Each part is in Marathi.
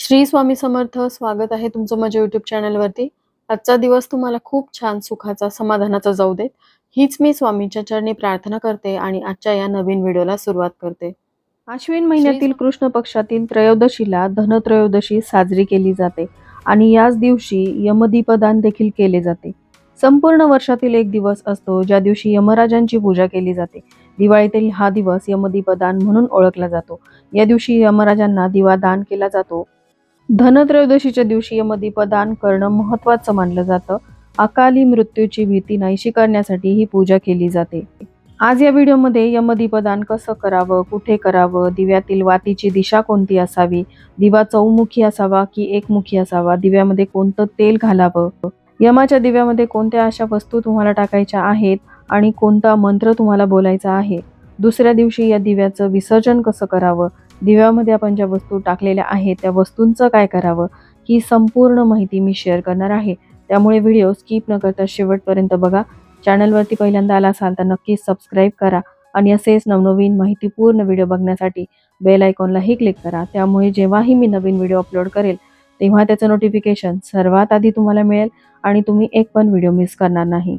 श्री स्वामी समर्थ स्वागत आहे तुमचं माझ्या युट्यूब चॅनलवरती आजचा दिवस तुम्हाला खूप छान सुखाचा समाधानाचा जाऊ देत. हीच मी स्वामींच्या चरणी प्रार्थना करते आणि आजच्या या नवीन व्हिडिओला सुरुवात करते. आश्विन महिन्यातील कृष्ण पक्षातील त्रयोदशीला धनत्रयोदशी साजरी केली जाते आणि याच दिवशी यमदीपदान देखील केले जाते. संपूर्ण वर्षातील एक दिवस असतो ज्या दिवशी यमराजांची पूजा केली जाते. दिवाळीतील हा दिवस यमदीपदान म्हणून ओळखला जातो. या दिवशी यमराजांना दिवा दान केला जातो. धनत्रयोदशीच्या दिवशी यमदीपदान करणं महत्त्वाचं मानलं जातं. अकाली मृत्यूची भीती नाहीशी करण्यासाठी ही पूजा केली जाते. आज या व्हिडिओमध्ये यमदीपदान कसं करावं कुठे करावं दिव्यातील वातीची दिशा कोणती असावी दिवा चौमुखी असावा की एकमुखी असावा दिव्यामध्ये कोणतं तेल घालावं यमाच्या दिव्यामध्ये कोणत्या अशा वस्तू तुम्हाला टाकायच्या आहेत आणि कोणता मंत्र तुम्हाला बोलायचा आहे दुसऱ्या दिवशी या दिव्याचं विसर्जन कसं करावं दिव्यामध्ये आपण ज्या वस्तू टाकलेल्या आहेत त्या वस्तूंचं काय करावं ही संपूर्ण माहिती मी शेअर करणार आहे. त्यामुळे व्हिडिओ स्किप न करता शेवटपर्यंत बघा. चॅनलवरती पहिल्यांदा आला असाल तर नक्कीच सबस्क्राईब करा आणि असेच नवनवीन माहितीपूर्ण व्हिडिओ बघण्यासाठी बेल आयकॉनलाही क्लिक करा. त्यामुळे जेव्हाही मी नवीन व्हिडिओ अपलोड करेल तेव्हा त्याचं नोटिफिकेशन सर्वात आधी तुम्हाला मिळेल आणि तुम्ही एक पण व्हिडिओ मिस करणार नाही.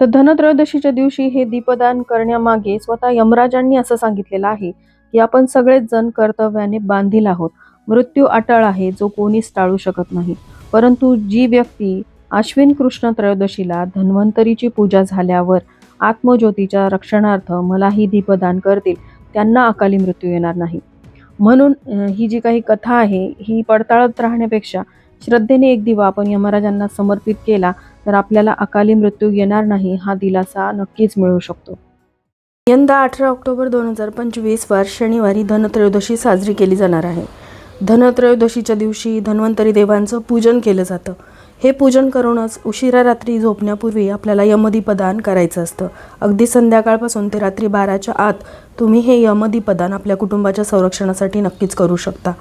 तर धनत्रयोदशीच्या दिवशी हे दीपदान करण्यामागे स्वतः यमराजांनी असं सांगितलेलं आहे की आपण सगळेच जण कर्तव्याने बांधील आहोत. मृत्यू अटळ आहे जो कोणीच टाळू शकत नाही. परंतु जी व्यक्ती आश्विन कृष्ण त्रयोदशीला धन्वंतरीची पूजा झाल्यावर आत्मज्योतीच्या रक्षणार्थ मलाही दीपदान करतील त्यांना अकाली मृत्यू येणार नाही. म्हणून ही जी काही कथा आहे ही पडताळत राहण्यापेक्षा श्रद्धेने एक दिवा आपण यमराजांना समर्पित केला तर आपल्याला अकाली मृत्यू येणार नाही हा दिलासा नक्कीच मिळू शकतो. यंदा अठरा ऑक्टोबर दोन हजार पंचवीस वार शनिवारी धनत्रयोदशी साजरी केली जाणार आहे. धनत्रयोदशीच्या दिवशी धन्वंतरी देवांचं पूजन केलं जातं. हे पूजन करूनच उशिरा रात्री झोपण्यापूर्वी आपल्याला यमदीपदान करायचं असतं. अगदी संध्याकाळपासून ते रात्री बाराच्या आत तुम्ही हे यमदीपदान आपल्या कुटुंबाच्या संरक्षणासाठी नक्कीच करू शकता.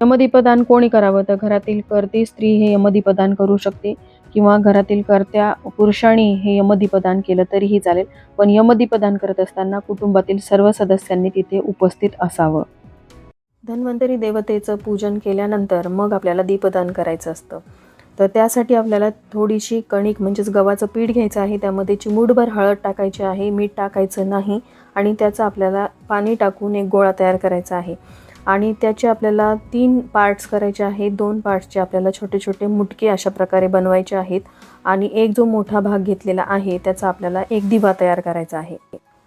यमदीपदान कोणी करावं? तर घरातील करती स्त्री हे यमदीपदान करू शकते. किंवा घरातील कर्त्या पुरुषांनी हे यमदीपदान केलं तरीही चालेल. पण यमदीपदान करत असताना कुटुंबातील सर्व सदस्यांनी तिथे उपस्थित असावं. धन्वंतरी देवतेचं पूजन केल्यानंतर मग आपल्याला दीपदान करायचं असतं. तर त्यासाठी आपल्याला थोडीशी कणिक म्हणजेच गव्हाचं पीठ घ्यायचं आहे. त्यामध्ये चिमूटभर हळद टाकायची आहे. मीठ टाकायचं नाही. आणि त्याचं आपल्याला पाणी टाकून एक गोळा तयार करायचा आहे. आणि त्याचे आपल्याला तीन पार्ट्स करायचे आहेत. दोन पार्ट्सचे आपल्याला छोटे छोटे मुटके अशा प्रकारे बनवायचे आहेत. आणि एक जो मोठा भाग घेतलेला आहे त्याचा आपल्याला एक दिवा तयार करायचा आहे.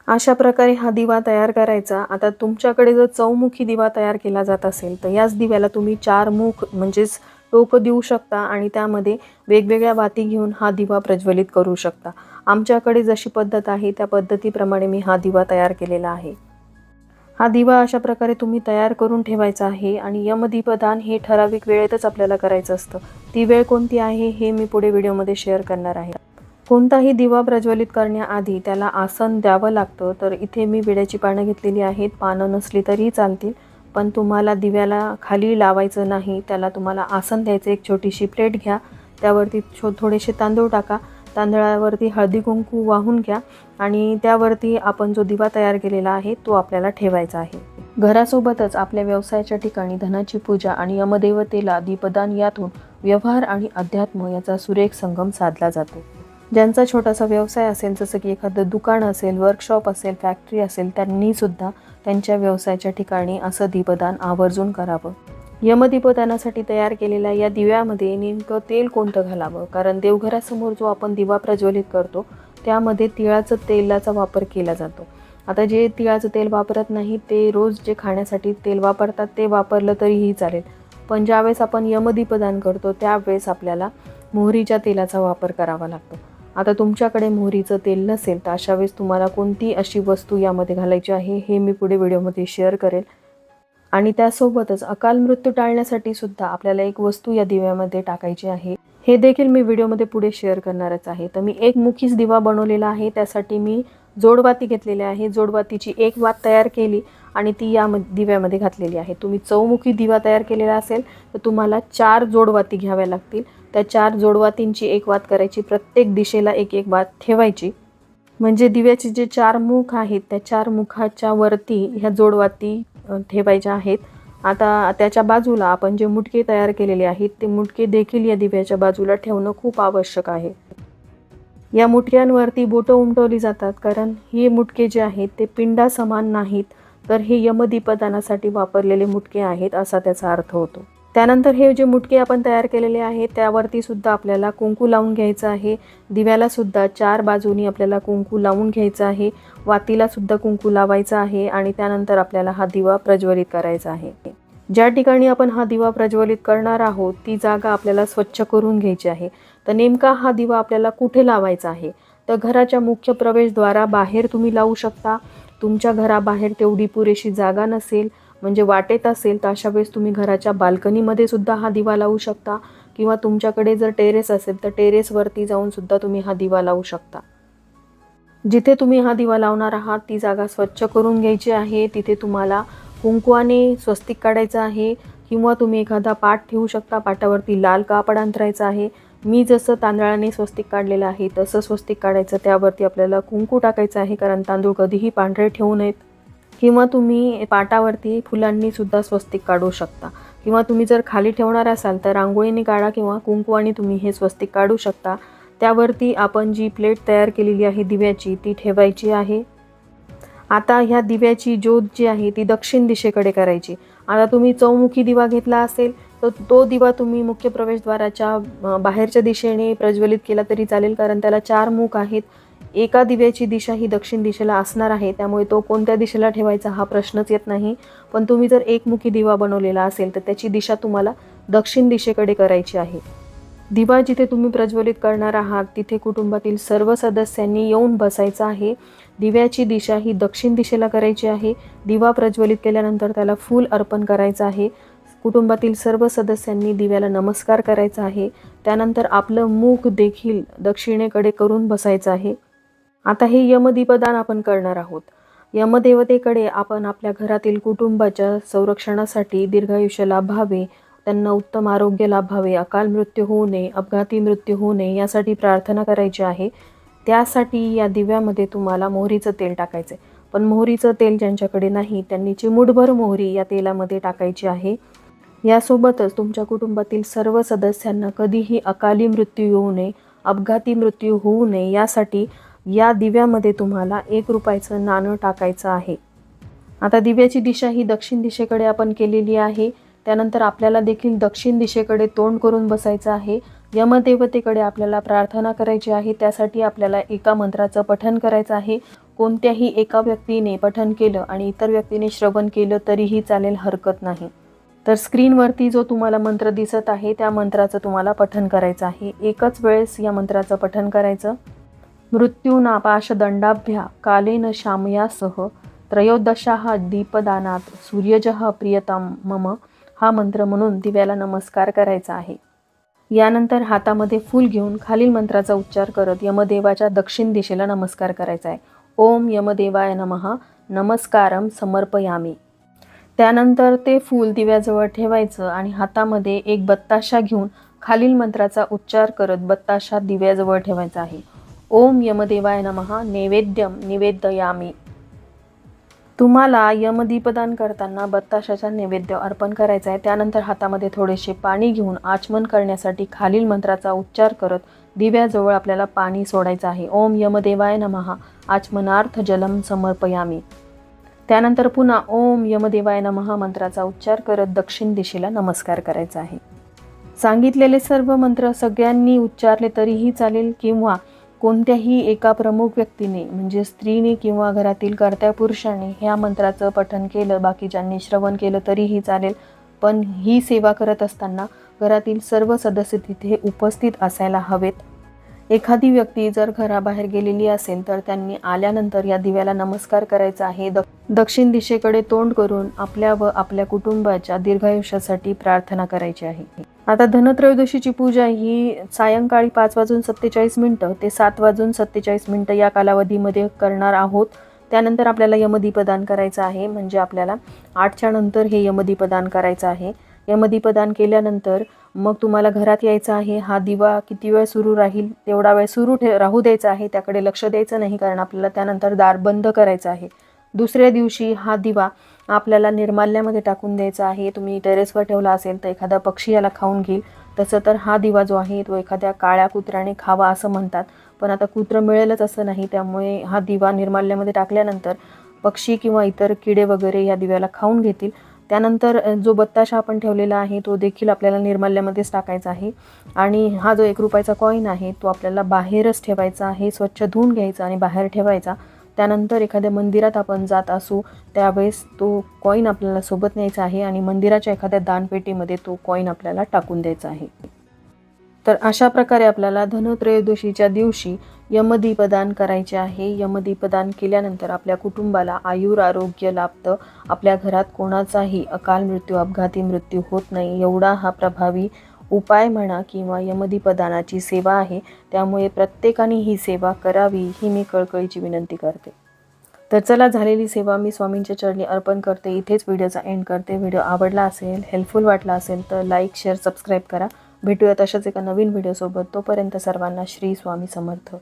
अशा प्रकारे हा दिवा तयार करायचा. आता तुमच्याकडे जर चौमुखी दिवा तयार केला जात असेल तर याच दिव्याला तुम्ही चार मुख म्हणजेच टोकं देऊ शकता आणि त्यामध्ये वेगवेगळ्या वाती घेऊन हा दिवा प्रज्वलित करू शकता. आमच्याकडे जशी पद्धत आहे त्या पद्धतीप्रमाणे मी हा दिवा तयार केलेला आहे. हा दिवा अशा प्रकारे तुम्ही तयार करून ठेवायचा आहे आणि यमदीपदान हे ठराविक वेळेतच आपल्याला करायचं असतं. ती वेळ कोणती आहे हे मी पुढे व्हिडिओमध्ये शेअर करणार आहे. कोणताही दिवा प्रज्वलित करण्याआधी त्याला आसन द्यावं लागतं तर इथे मी विड्याची पानं घेतलेली आहेत. पानं नसली तरीही चालतील पण तुम्हाला दिव्याला खाली लावायचं नाही त्याला तुम्हाला आसन द्यायचं एक छोटीशी प्लेट घ्या त्यावरती छो थोडेसे तांदूळ टाका. तांदळावरती हळदी कुंकू वाहून घ्या आणि त्यावरती आपण जो दिवा तयार केलेला आहे तो आपल्याला ठेवायचा आहे. घरासोबतच आपल्या व्यवसायाच्या ठिकाणी धनाची पूजा आणि यमदेवतेला दीपदान यातून व्यवहार आणि अध्यात्म याचा सुरेख संगम साधला जातो. ज्यांचा छोटासा व्यवसाय असेल जसं की एखादं दुकान असेल वर्कशॉप असेल फॅक्टरी असेल त्यांनीसुद्धा त्यांच्या व्यवसायाच्या ठिकाणी असं दीपदान आवर्जून करावं. यमदीपदानासाठी तयार केलेल्या या दिव्यामध्ये नेमकं तेल कोणतं घालावं? कारण देवघरासमोर जो आपण दिवा प्रज्वलित करतो त्यामध्ये तिळाचं तेलाचा वापर केला जातो. आता जे तिळाचं तेल वापरत नाही ते रोज जे खाण्यासाठी तेल वापरतात ते वापरलं तरीही चालेल. पण ज्यावेळेस आपण यमदीपदान करतो त्यावेळेस आपल्याला मोहरीच्या तेलाचा वापर करावा लागतो. आता तुमच्याकडे मोहरीचं तेल नसेल तर अशा वेळेस तुम्हाला कोणती अशी वस्तू यामध्ये घालायची आहे हे मी पुढे व्हिडिओमध्ये शेअर करेल. आणि त्यासोबतच अकाल मृत्यू टाळण्यासाठी सुद्धा आपल्याला एक वस्तू या दिव्यामध्ये टाकायची आहे. हे देखील मी व्हिडिओमध्ये पुढे शेअर करणारच आहे. तर मी एक मुखीच दिवा बनवलेला आहे. त्यासाठी मी जोडवाती घेतलेली आहे. जोडवातीची एक वात तयार केली आणि ती या दिव्यामध्ये घातलेली आहे. तुम्ही चौमुखी दिवा तयार केलेला असेल तर तुम्हाला चार जोडवाती घ्याव्या लागतील. त्या चार जोडवातींची एक वात करायची. प्रत्येक दिशेला एक एक वात ठेवायची. म्हणजे दिव्याचे जे चार मुख आहेत त्या चार मुखाच्या वरती ह्या जोडवाती ठेवायच्या आहेत. आता त्याच्या बाजूला आपण जे मुटके तयार केलेले आहेत ते मुटके देखील या दिव्याच्या बाजूला ठेवणं खूप आवश्यक आहे. या मुटक्यांवरती बोटं उमटवली जातात कारण हे मुटके जे आहेत ते पिंडा समान नाहीत तर हे यमदीपदानासाठी वापरलेले मुटके आहेत असा त्याचा अर्थ होतो. त्यानंतर हे जे मुटके आपण तयार केलेले आहेत त्यावरती सुद्धा आपल्याला कुंकू लावून घ्यायचं आहे. दिव्याला सुद्धा चार बाजूनी आपल्याला कुंकू लावून घ्यायचं आहे. वातीला सुद्धा कुंकू लावायचं आहे आणि त्यानंतर आपल्याला हा दिवा प्रज्वलित करायचा आहे. ज्या ठिकाणी आपण हा दिवा प्रज्वलित करणार आहोत ती जागा आपल्याला स्वच्छ करून घ्यायची आहे. तर नेमका हा दिवा आपल्याला कुठे लावायचा आहे? तर घराच्या मुख्य प्रवेशद्वारा बाहेर तुम्ही लावू शकता. तुमच्या घराबाहेर तेवढी पुरेशी जागा नसेल. म्हणजे वाटेत असेल तर अशा वेळेस तुम्ही घराच्या बाल्कनीमध्ये सुद्धा हा दिवा लावू शकता. किंवा तुमच्याकडे जर टेरेस असेल तर टेरेसवरती जाऊन सुद्धा तुम्ही हा दिवा लावू शकता. जिथे तुम्ही हा दिवा लावणार आहात ती जागा स्वच्छ करून घ्यायची आहे. तिथे तुम्हाला कुंकवाने स्वस्तिक काढायचं आहे. किंवा तुम्ही एखादा पाट ठेवू शकता पाटावरती लाल कापड अंतरायचं आहे. मी जसं तांदळाने स्वस्तिक काढलेलं आहे तसं स्वस्तिक काढायचं. त्यावरती आपल्याला कुंकू टाकायचं आहे कारण तांदूळ कधीही पांढरे ठेवू नयेत. किंवा तुम्ही पाटावरती फुलांनी सुद्धा स्वस्तिक काढू शकता. किंवा तुम्ही जर खाली ठेवणार असाल तर रांगोळीने काढा किंवा कुंकवाने तुम्ही हे स्वस्तिक काढू शकता. त्यावरती आपण जी प्लेट तयार केलेली आहे दिव्याची ती ठेवायची आहे. आता ह्या दिव्याची ज्योत जी आहे ती दक्षिण दिशेकडे करायची. आता तुम्ही चौमुखी दिवा घेतला असेल तर तो दिवा तुम्ही मुख्य प्रवेशद्वाराच्या बाहेरच्या दिशेने प्रज्वलित केला तरी चालेल कारण त्याला चार मुख आहेत. एका दिव्याची दिशा ही दक्षिण दिशेला असणार आहे त्यामुळे तो कोणत्या दिशेला ठेवायचा हा प्रश्नच येत नाही. पण तुम्ही जर एकमुखी दिवा बनवलेला असेल तर त्याची दिशा तुम्हाला दक्षिण दिशेकडे करायची आहे. दिवा जिथे तुम्ही प्रज्वलित करणार आहात तिथे कुटुंबातील सर्व सदस्यांनी येऊन बसायचं आहे. दिव्याची दिशा ही दक्षिण दिशेला करायची आहे. दिवा प्रज्वलित केल्यानंतर त्याला फूल अर्पण करायचं आहे. कुटुंबातील सर्व सदस्यांनी दिव्याला नमस्कार करायचा आहे. त्यानंतर आपलं मुख देखील दक्षिणेकडे करून बसायचं आहे. आता हे यमदीपदान आपण करणार आहोत. यमदेवतेकडे आपण आपल्या घरातील कुटुंबाच्या संरक्षणासाठी दीर्घायुष्य लाभावे त्यांना उत्तम आरोग्य लाभावे अकाल मृत्यू होऊ नये अपघाती मृत्यू होऊ नये यासाठी प्रार्थना करायची आहे. त्यासाठी या दिव्यामध्ये तुम्हाला मोहरीचं तेल टाकायचं आहे पण मोहरीचं तेल ज्यांच्याकडे नाही त्यांनी चिमूटभर मोहरी या तेलामध्ये टाकायची आहे. यासोबतच तुमच्या कुटुंबातील सर्व सदस्यांना कधीही अकाली मृत्यू येऊ नये अपघाती मृत्यू होऊ नये यासाठी या दिव्यामध्ये तुम्हाला एक रुपयाचं नाणं टाकायचं आहे. आता दिव्याची दिशा ही दक्षिण दिशेकडे आपण केलेली आहे. त्यानंतर आपल्याला देखील दक्षिण दिशेकडे तोंड करून बसायचं आहे. यमदेवतेकडे आपल्याला प्रार्थना करायची आहे. त्यासाठी आपल्याला एका मंत्राचं पठन करायचं आहे. कोणत्याही एका व्यक्तीने पठन केलं आणि इतर व्यक्तीने श्रवण केलं तरीही चालेल हरकत नाही. तर स्क्रीनवरती जो तुम्हाला मंत्र दिसत आहे त्या मंत्राचं तुम्हाला पठन करायचं आहे. एकच वेळेस या मंत्राचं पठन करायचं. मृत्यूनापाशदंडाभ्या कालेन शामयासह त्रयोदशाः दीपदानात सूर्यजः प्रियतम मम हा मंत्र म्हणून दिव्याला नमस्कार करायचा आहे. यानंतर हातामध्ये फूल घेऊन खालील मंत्राचा उच्चार करत यमदेवाच्या दक्षिण दिशेला नमस्कार करायचा आहे. ओम यमदेवाय नमः. नमस्कारम समर्पयामी. त्यानंतर ते फूल दिव्याजवळ ठेवायचं आणि हातामध्ये एक बत्ताशा घेऊन खालील मंत्राचा उच्चार करत बत्ताशा दिव्याजवळ ठेवायचा आहे. ओम यमदेवाय नमहा नैवेद्यम निवेदयामी. तुम्हाला यमदीपदान करताना बत्ताशाचा नैवेद्य अर्पण करायचा आहे. त्यानंतर हातामध्ये थोडेसे पाणी घेऊन आचमन करण्यासाठी खालील मंत्राचा उच्चार करत दिव्याजवळ आपल्याला पाणी सोडायचं आहे. ओम यमदेवाय नमहा आचमनार्थ जलम समर्पयामी. त्यानंतर पुन्हा ओम यमदेवाय नमहा मंत्राचा उच्चार करत दक्षिण दिशेला नमस्कार करायचा आहे. सांगितलेले सर्व मंत्र सगळ्यांनी उच्चारले तरीही चालेल किंवा कोणत्याही एका प्रमुख व्यक्तीने म्हणजे स्त्रीने किंवा घरातील कर्त्या पुरुषाने ह्या मंत्राचं पठन केलं बाकीच्यांनी श्रवण केलं तरीही चालेल. पण ही सेवा करत असताना घरातील सर्व सदस्य तिथे उपस्थित असायला हवेत. एखादी व्यक्ती जर घराबाहेर गेलेली असेल तर त्यांनी आल्यानंतर या दिव्याला नमस्कार करायचा आहे. द दक्षिण दिशेकडे तोंड करून आपल्या व आपल्या कुटुंबाच्या दीर्घायुष्यासाठी प्रार्थना करायची आहे. आता धनत्रयोदशीची पूजा ही सायंकाळी पाच वाजून सत्तेचाळीस मिनटं ते सात वाजून सत्तेचाळीस मिनटं या कालावधीमध्ये करणार आहोत. त्यानंतर आपल्याला यमदीपदान करायचं आहे. म्हणजे आपल्याला आठच्या नंतर हे यमदीपदान करायचं आहे. यमदीपदान केल्यानंतर मग तुम्हाला घरात यायचं आहे. हा दिवा किती वेळ सुरू राहील तेवढा वेळ सुरू ठे राहू द्यायचा आहे. त्याकडे लक्ष द्यायचं नाही कारण आपल्याला त्यानंतर दार बंद करायचं आहे. दुसऱ्या दिवशी हा दिवा आपल्याला निर्माल्यामध्ये टाकून द्यायचा आहे. तुम्ही टेरेसवर ठेवला असेल तर एखादा पक्षी याला खाऊन घेईल. तसं तर हा दिवा जो आहे तो एखाद्या काळ्या कुत्र्याने खावा असं म्हणतात. पण आता कुत्रं मिळेलच असं नाही. त्यामुळे हा दिवा निर्माल्यामध्ये टाकल्यानंतर पक्षी किंवा इतर किडे वगैरे या दिव्याला खाऊन घेतील. त्यानंतर जो बत्ताशा आपण ठेवलेला आहे तो देखील आपल्याला निर्माल्यामध्येच टाकायचा आहे. आणि हा जो एक रुपयाचा कॉईन आहे तो आपल्याला बाहेरच ठेवायचा आहे. स्वच्छ धुवून घ्यायचा आणि बाहेर ठेवायचा. त्यानंतर एखाद्या मंदिरात आपण जात असू त्यावेळेस तो कॉईन आपल्याला सोबत न्यायचा आहे आणि मंदिराच्या एखाद्या दानपेटीमध्ये तो कॉईन आपल्याला टाकून द्यायचा आहे. तर अशा प्रकारे आपल्याला धनत्रयोदशीच्या दिवशी यमदीपदान करायचे आहे. यमदीपदान केल्यानंतर आपल्या कुटुंबाला आयुर आरोग्य लाभतं. आपल्या घरात कोणाचाही अकाल मृत्यू अपघाती मृत्यू होत नाही. एवढा हा प्रभावी उपाय म्हणा किंवा यमदीपदानाची सेवा आहे त्यामुळे प्रत्येकाने ही सेवा करावी ही मी कळकळीची विनंती करते. तर चला झालेली सेवा मी स्वामींच्या चरणी अर्पण करते. इथेच व्हिडिओचा एंड करते. व्हिडिओ आवडला असेल हेल्पफुल वाटला असेल तर लाईक शेअर सबस्क्राईब करा. भेटूया तशाच एका नवीन व्हिडिओसोबत. तोपर्यंत सर्वांना श्री स्वामी समर्थ.